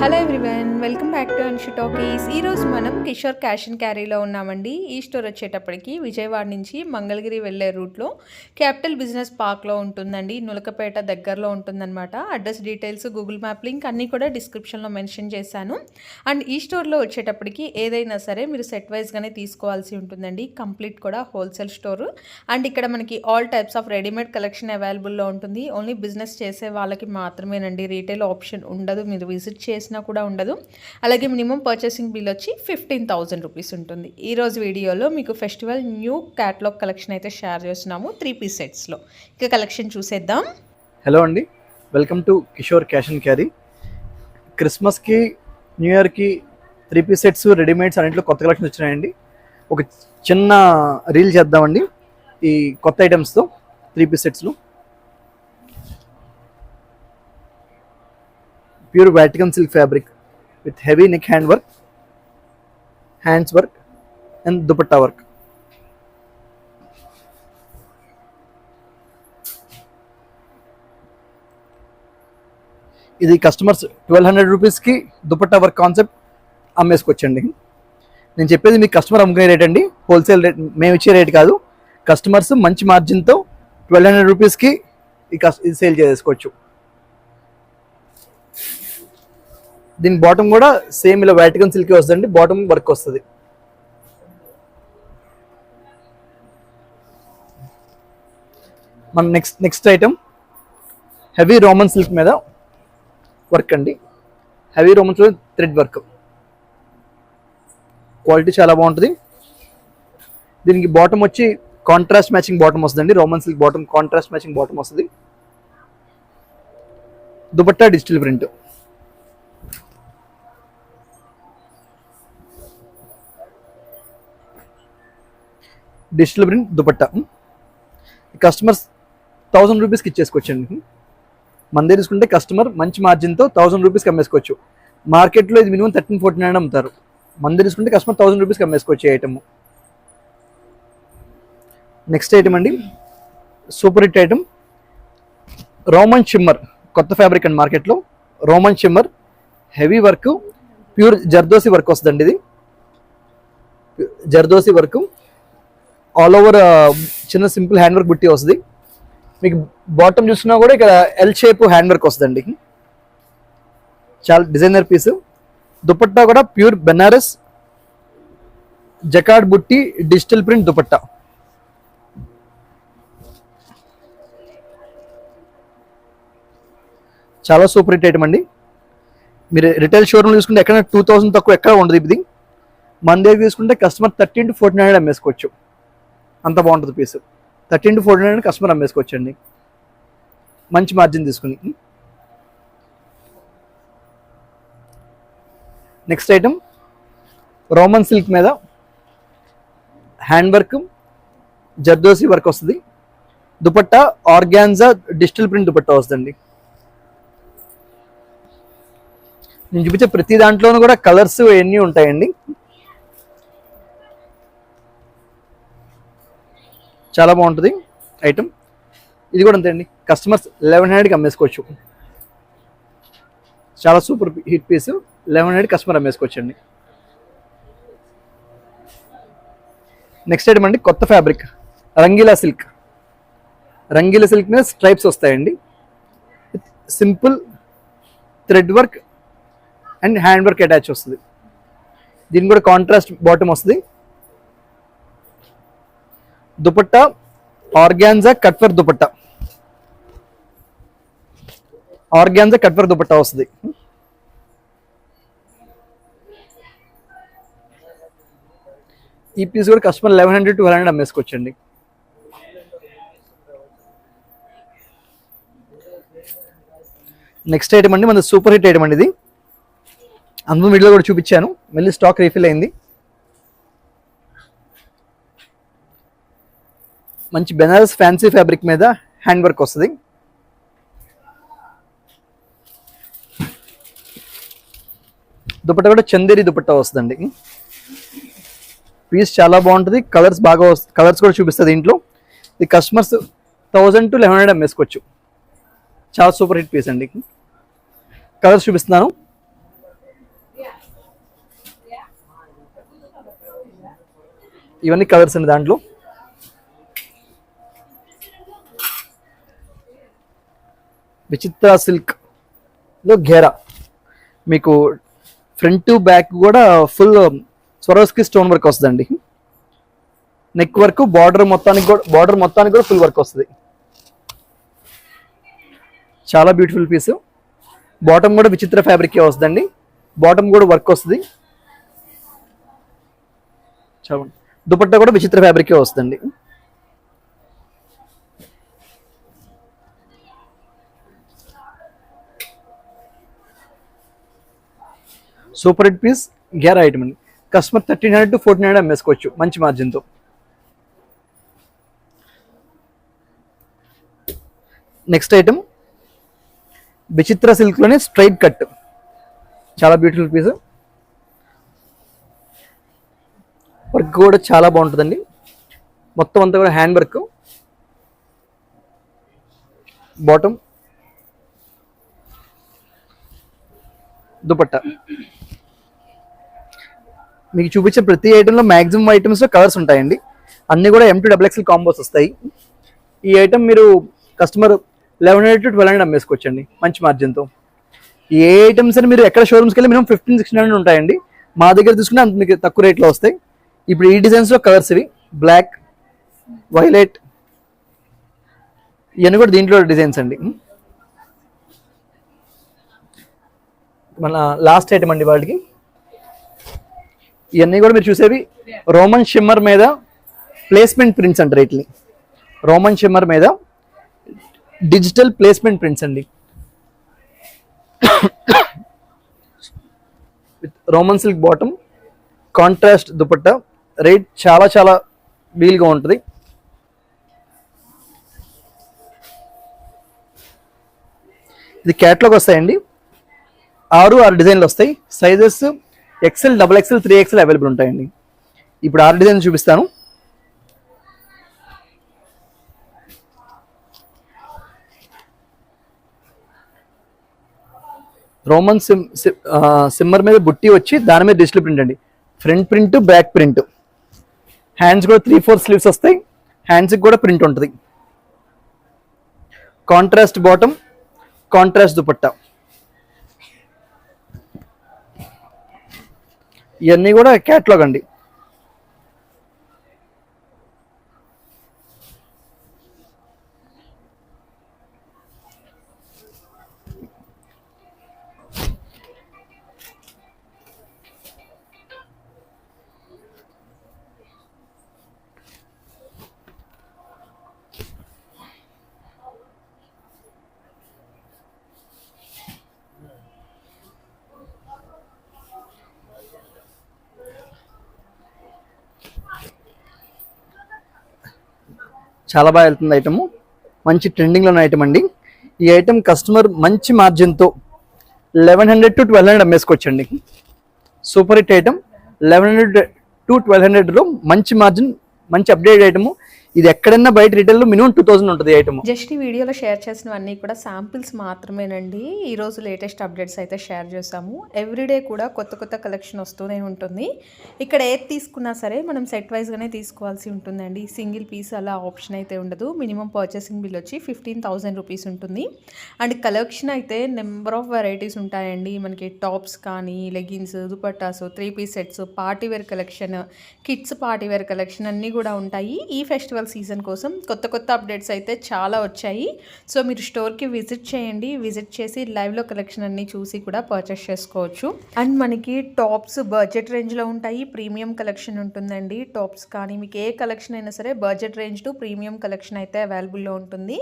Hello everyone welcome back to Anshu Talkies ఈరోజు మనం Kishore cash and క్యారీలో ఉన్నామండి. ఈ స్టోర్ వచ్చేటప్పటికి విజయవాడ నుంచి మంగళగిరి వెళ్ళే రూట్లో క్యాపిటల్ బిజినెస్ పార్క్లో ఉంటుందండి. నులకపేట దగ్గరలో ఉంటుందన్నమాట. Address details Google map link అన్నీ కూడా డిస్క్రిప్షన్లో మెన్షన్ చేశాను. అండ్ ఈ స్టోర్లో వచ్చేటప్పటికి ఏదైనా సరే మీరు సెట్ వైజ్గానే తీసుకోవాల్సి ఉంటుందండి. కంప్లీట్ కూడా హోల్సేల్ స్టోర్. అండ్ ఇక్కడ మనకి all types of readymade collection అవైలబుల్లో ఉంటుంది. ఓన్లీ బిజినెస్ చేసే వాళ్ళకి మాత్రమేనండి. రీటైల్ ఆప్షన్ ఉండదు. మీరు విజిట్ చేసి చేసినా కూడా ఉండదు. అలాగే మినిమం పర్చేసింగ్ బిల్ వచ్చి ఫిఫ్టీన్ థౌజండ్ రూపీస్ ఉంటుంది. ఈ రోజు వీడియోలో మీకు ఫెస్టివల్ న్యూ క్యాట్లాగ్ కలెక్షన్ అయితే షేర్ చేస్తున్నాము త్రీ పీస్ సెట్స్లో. ఇక కలెక్షన్ చూసేద్దాం. హలో అండి. Welcome to Kishore cash and carry. క్రిస్మస్కి న్యూ ఇయర్కి త్రీ పీస్ సెట్స్ రెడీమేడ్స్ అన్నింటిలో కొత్త కలెక్షన్స్ వచ్చినాయండి. ఒక చిన్న రీల్ చేద్దామండి. ఈ కొత్త ఐటమ్స్తో three piece సెట్స్లో. Pure Vatican silk fabric with heavy neck hand work hands work and dupatta work ఇది కస్టమర్స్ ట్వెల్వ్ హండ్రెడ్ రూపీస్కి దుపట్టా వర్క్ కాన్సెప్ట్ అమ్మేసుకొచ్చండి. నేను చెప్పేది మీకు కస్టమర్ అమ్ముకునే రేట్ అండి. హోల్సేల్ రేట్ మేము ఇచ్చే రేట్ కాదు. కస్టమర్స్ మంచి మార్జిన్తో ట్వెల్వ్ హండ్రెడ్ రూపీస్కి ఈ కస్ ఇది సేల్ చేసుకోవచ్చు దీని బాటమ్ కూడా సేమ్ ఇలా వ్యాటికన్ సిల్క్ వస్తుందండి బాటమ్ వర్క్ వస్తుంది. మన next next item heavy Roman silk మీద వర్క్ అండి. Heavy Romans thread work quality చాలా బాగుంటుంది. దీనికి బాటమ్ వచ్చి కాంట్రాస్ట్ మ్యాచింగ్ బాటమ్ వస్తుందండి. Roman silk bottom contrast matching bottom వస్తుంది. Dupatta digital print digital print dupatta. Customers thousand రూపీస్కి ఇచ్చేసుకోవచ్చండి. మన దగ్గర తీసుకుంటే కస్టమర్ మంచి మార్జిన్తో థౌసండ్ రూపీస్కి అమ్మేసుకోవచ్చు. మార్కెట్లో ఇది మినిమం థర్టీన్ ఫోర్టీ నైన్ అమ్ముతారు. మన దగ్గర తీసుకుంటే కస్టమర్ థౌసండ్ రూపీస్కి అమ్మేసుకోవచ్చు ఈ ఐటమ్ నెక్స్ట్ ఐటమ్ అండి. Super hit item Roman shimmer కొత్త ఫ్యాబ్రిక్ అండి మార్కెట్లో. Roman shimmer heavy work pure zardosi work వస్తుందండి ఇది. Zardozi work all over uh, చిన్న సింపుల్ హ్యాండ్ వర్క్ బుట్టి వస్తుంది. మీకు బాటమ్ చూసినా కూడా ఇక్కడ ఎల్ షేప్ హ్యాండ్ వర్క్ వస్తుందండి. చాలా డిజైనర్ పీస్ దుపట్టా కూడా ప్యూర్ బెనారస్ జకాడ్ బుట్టి డిజిటల్ ప్రింట్ దుపట్టా. చాలా సూపర్ హిట్ ఐటమ్ అండి. మీరు రిటైల్ షోరూమ్ తీసుకుంటే ఎక్కడ టూ థౌసండ్ తక్కువ ఎక్కడ ఉండదు ఇది. మన దగ్గర తీసుకుంటే customer thirteen to fourteen hundred అమ్మేసుకోవచ్చు అంత బాగుంటుంది piece thirteen to fourteen hundred customer అమ్మేసుకోవచ్చు మంచి మార్జిన్ తీసుకుని. నెక్స్ట్ ఐటమ్ రోమన్ సిల్క్ మీద హ్యాండ్ వర్క్ జర్దోసి వర్క్ వస్తుంది. Dupatta organza digital print dupatta వస్తుందండి. నేను చూపించే ప్రతి దాంట్లోనూ కూడా కలర్స్ ఎన్ని ఉంటాయండి. చాలా బాగుంటుంది ఐటమ్ ఇది కూడా అంతే అండి. కస్టమర్స్ లెవెన్ హండ్రెడ్కి అమ్మేసుకోవచ్చు. చాలా super hit piece eleven hundred customer అమ్మేసుకోవచ్చు అండి నెక్స్ట్ ఐటమ్ అండి కొత్త fabric Rangeela silk Rangeela silk మీద స్ట్రైప్స్ వస్తాయండి. Simple thread work and hand work attach వస్తుంది. దీనికి కూడా కాంట్రాస్ట్ బాటమ్ వస్తుంది. Dupatta organza cutwork dupatta. Organza cutwork dupatta వస్తుంది. ఈ పీస్ కూడా customer eleven hundred twelve hundred అమ్మేసుకోవచ్చండి next item అండి మన సూపర్ హిట్ ఐటమ్ అండి ఇది. అందులో మిడిలో కూడా చూపించాను. మళ్ళీ స్టాక్ రీఫిల్ అయింది. మంచి బెనారస్ ఫ్యాన్సీ ఫ్యాబ్రిక్ మీద హ్యాండ్ వర్క్ వస్తుంది. దుపట్టా కూడా చందేరి దుపట్టా వస్తుందండి. పీస్ చాలా బాగుంటుంది. కలర్స్ బాగా వస్తుంది కలర్స్ కూడా చూపిస్తుంది ఇంట్లో. ఇది customers thousand to eleven hundred అమ్మేసుకోవచ్చు చాలా సూపర్ హిట్ పీస్ అండి. కలర్స్ చూపిస్తున్నాను. ఇవన్నీ కలర్స్ అండి దాంట్లో. విచిత్ర సిల్క్లో ఘేరా. మీకు ఫ్రంట్ టు బ్యాక్ కూడా ఫుల్ స్వరోస్కి స్టోన్ వర్క్ వస్తుందండి. నెక్ వర్క్ బార్డర్ మొత్తానికి కూడా బార్డర్ మొత్తానికి కూడా ఫుల్ వర్క్ వస్తుంది. చాలా బ్యూటిఫుల్ పీస్. బాటమ్ కూడా విచిత్ర ఫ్యాబ్రిక్ వస్తుందండి. బాటమ్ కూడా వర్క్ వస్తుంది. చూడండి దుపట్టా కూడా విచిత్ర ఫ్యాబ్రిక్ వస్తుందండి. సూపర్ హిట్ పీస్ గ్యారా ఐటమ్ అండి customer thirteen hundred to fourteen hundred అమ్మేసుకోవచ్చు. మంచి మార్జిన్తో. నెక్స్ట్ ఐటమ్ విచిత్ర సిల్క్లోనే స్ట్రైట్ కట్. చాలా బ్యూటిఫుల్ పీస్. వర్క్ కూడా చాలా బాగుంటుందండి. మొత్తం అంతా కూడా హ్యాండ్ వర్క్. బాటమ్. దుపట్టా. మీకు చూపించే ప్రతి ఐటెంలో మ్యాక్సిమం ఐటమ్స్లో కలర్స్ ఉంటాయండి. అన్నీ కూడా M to double XL combos వస్తాయి. ఈ ఐటమ్ మీరు customer eleven hundred to twelve hundred అమ్మేసుకోవచ్చండి మంచి మార్జిన్తో ఏ ఐటమ్స్ అని మీరు ఎక్కడ షోరూమ్స్కి వెళ్ళి మినిమం ఫిఫ్టీన్ సిక్స్టీన్ హండ్రెడ్ ఉంటాయండి. మా దగ్గర తీసుకుని అంత మీకు తక్కువ రేట్లో వస్తాయి. ఇప్పుడు ఈ డిజైన్స్లో కలర్స్ ఇవి బ్లాక్ వైలెట్ ఇవన్నీ కూడా దీంట్లో డిజైన్స్ అండి. మన లాస్ట్ ఐటమ్ అండి వాళ్ళకి. ఇవన్నీ కూడా మీరు చూసేవి. రోమన్ షిమ్మర్ మీద ప్లేస్మెంట్ ప్రింట్స్ అంటారు వీటిని రోమన్ షిమ్మర్ మీద డిజిటల్ ప్లేస్మెంట్ ప్రింట్స్ అండి. Roman silk bottom contrast dupatta rate చాలా చాలా వీల్గా ఉంటుంది. ఇది క్యాట్లాగ్ వస్తాయండి. ఆరు ఆరు డిజైన్లు వస్తాయి. Sizes XL double XL three XL available ఉంటాయండి. ఇప్పుడు ఆర్ డిజైన్ చూపిస్తాను. రోమన్ సిమ్ సి- సిమ్మర్ మీద బుట్టి వచ్చి దాని మీద డిజిటల్ ప్రింట్ అండి. Front print back print hands కూడా త్రీ ఫోర్ స్లీవ్స్ వస్తాయి. హ్యాండ్స్కి కూడా ప్రింట్ ఉంటుంది. కాంట్రాస్ట్ బాటమ్ కాంట్రాస్ట్ దుపట్టా ఇవన్నీ కూడా క్యాట్లాగ్ అండి. చాలా బాగా వెళ్తుంది ఐటమ్ మంచి ట్రెండింగ్లో ఉన్న ఐటమ్ అండి. ఈ ఐటమ్ కస్టమర్ మంచి మార్జిన్తో eleven hundred to twelve hundred అమ్మేసుకోవచ్చండి. Super hit item eleven hundred to twelve హండ్రెడ్లో మంచి మార్జిన్ మంచి అప్డేట్ ఐటమ్ ఇది ఎక్కడైనా బయట రిటైల్లో మినిమం టూ థౌసండ్ ఉంటుంది ఐటమ్ జస్ట్ ఈ వీడియోలో షేర్ చేసినవన్నీ కూడా శాంపిల్స్ మాత్రమేనండి. ఈ రోజు లేటెస్ట్ అప్డేట్స్ అయితే షేర్ చేసాము ఎవ్రీడే కూడా కొత్త కొత్త కలెక్షన్ వస్తూనే ఉంటుంది. ఇక్కడ ఏది తీసుకున్నా సరే మనం సెట్ వైజ్గానే తీసుకోవాల్సి ఉంటుందండి. సింగిల్ పీస్ అలా ఆప్షన్ అయితే ఉండదు. మినిమం పర్చేసింగ్ బిల్ వచ్చి ఫిఫ్టీన్ థౌసండ్ రూపీస్ ఉంటుంది. అండ్ కలెక్షన్ అయితే నెంబర్ ఆఫ్ వెరైటీస్ ఉంటాయండి. మనకి టాప్స్ కానీ leggings dupattas three piece sets partywear collection kids partywear collection అన్నీ కూడా ఉంటాయి. ఈ ఫెస్టివల్ సీజన్ కోసం కొత్త కొత్త అప్డేట్స్ అయితే చాలా వచ్చాయి. సో మీరు స్టోర్కి విజిట్ చేయండి. విజిట్ చేసి లైవ్లో కలెక్షన్ అన్ని చూసి కూడా పర్చేస్ చేసుకోవచ్చు. అండ్ మనకి టాప్స్ బడ్జెట్ రేంజ్లో ఉంటాయి. ప్రీమియం కలెక్షన్ ఉంటుందండి. టాప్స్ కానీ మీకు ఏ కలెక్షన్ అయినా సరే budget range to premium collection అయితే అవైలబుల్లో ఉంటుంది.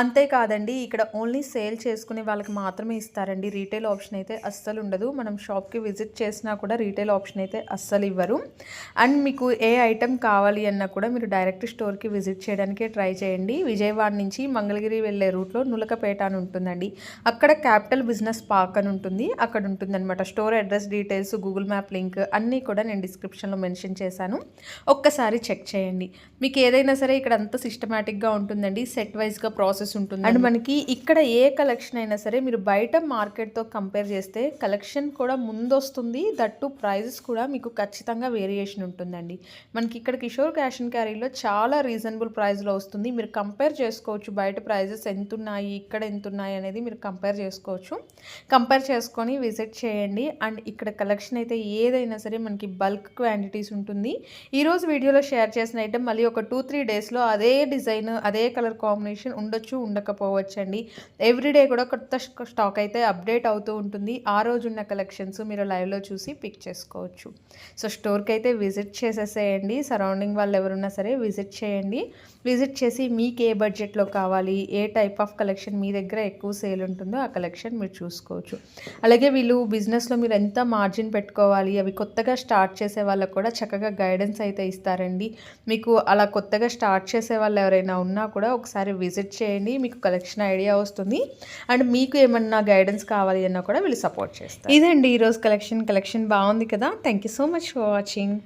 అంతేకాదండి ఇక్కడ ఓన్లీ సేల్ చేసుకునే వాళ్ళకి మాత్రమే ఇస్తారండి. రీటైల్ ఆప్షన్ అయితే అస్సలు ఉండదు. మనం షాప్కి విజిట్ చేసినా కూడా రీటైల్ ఆప్షన్ అయితే అస్సలు ఇవ్వరు. అండ్ మీకు ఏ ఐటెం కావాలి అన్నా కూడా మీరు డైరెక్ట్ స్టోర్కి స్టోర్కి విజిట్ చేయడానికి ట్రై చేయండి. విజయవాడ నుంచి మంగళగిరి వెళ్ళే రూట్లో నులకపేట అని ఉంటుందండి. అక్కడ క్యాపిటల్ బిజినెస్ పార్క్ అని ఉంటుంది. అక్కడ ఉంటుందన్నమాట. Store address details Google map link అన్నీ కూడా నేను డిస్క్రిప్షన్లో మెన్షన్ చేశాను. ఒక్కసారి చెక్ చేయండి. మీకు ఏదైనా సరే ఇక్కడ అంతా సిస్టమేటిక్గా ఉంటుందండి. సెట్ వైజ్గా ప్రాసెస్ ఉంటుంది అండ్ మనకి ఇక్కడ ఏ కలెక్షన్ అయినా సరే మీరు బయట మార్కెట్తో కంపేర్ చేస్తే కలెక్షన్ కూడా ముందొస్తుంది. దట్టు ప్రైజెస్ కూడా మీకు ఖచ్చితంగా వేరియేషన్ ఉంటుందండి. మనకి ఇక్కడ కిషోర్ క్యాష్ అండ్ క్యారీలో చాలా రీజనబుల్ ప్రైస్లో వస్తుంది. మీరు కంపేర్ చేసుకోవచ్చు బయట ప్రైజెస్ ఎంత ఉన్నాయి ఇక్కడ ఎంత ఉన్నాయి అనేది మీరు కంపేర్ చేసుకోవచ్చు. కంపేర్ చేసుకొని విజిట్ చేయండి. అండ్ ఇక్కడ కలెక్షన్ అయితే ఏదైనా సరే మనకి బల్క్ క్వాంటిటీస్ ఉంటుంది. ఈరోజు వీడియోలో షేర్ చేసిన ఐటమ్ మళ్ళీ ఒక టూ త్రీ డేస్లో అదే డిజైన్ అదే కలర్ కాంబినేషన్ ఉండొచ్చు ఉండకపోవచ్చు అండి ఎవ్రీడే కూడా కొత్త స్టాక్ అయితే అప్డేట్ అవుతూ ఉంటుంది. ఆ రోజు ఉన్న కలెక్షన్స్ మీరు లైవ్లో చూసి పిక్ చేసుకోవచ్చు. సో స్టోర్కి అయితే విజిట్ చేసేసేయండి. సరౌండింగ్ వాళ్ళు ఎవరున్నా సరే విజిట్ చేయండి. చేయండి. విజిట్ చేసి మీకు ఏ బడ్జెట్లో కావాలి ఏ టైప్ ఆఫ్ కలెక్షన్ మీ దగ్గర ఎక్కువ సేల్ ఉంటుందో ఆ కలెక్షన్ మీరు చూసుకోవచ్చు. అలాగే వీళ్ళు బిజినెస్లో మీరు ఎంత మార్జిన్ పెట్టుకోవాలి అవి కొత్తగా స్టార్ట్ చేసే వాళ్ళకు కూడా చక్కగా గైడెన్స్ అయితే ఇస్తారండి. మీకు అలా కొత్తగా స్టార్ట్ చేసే వాళ్ళు ఎవరైనా ఉన్నా కూడా ఒకసారి విజిట్ చేయండి మీకు కలెక్షన్ ఐడియా వస్తుంది. అండ్ మీకు ఏమన్నా గైడెన్స్ కావాలి అన్నా కూడా వీళ్ళు సపోర్ట్ చేస్తారు. ఇదండి ఈరోజు కలెక్షన్. కలెక్షన్ బాగుంది కదా. Thank you so much for watching.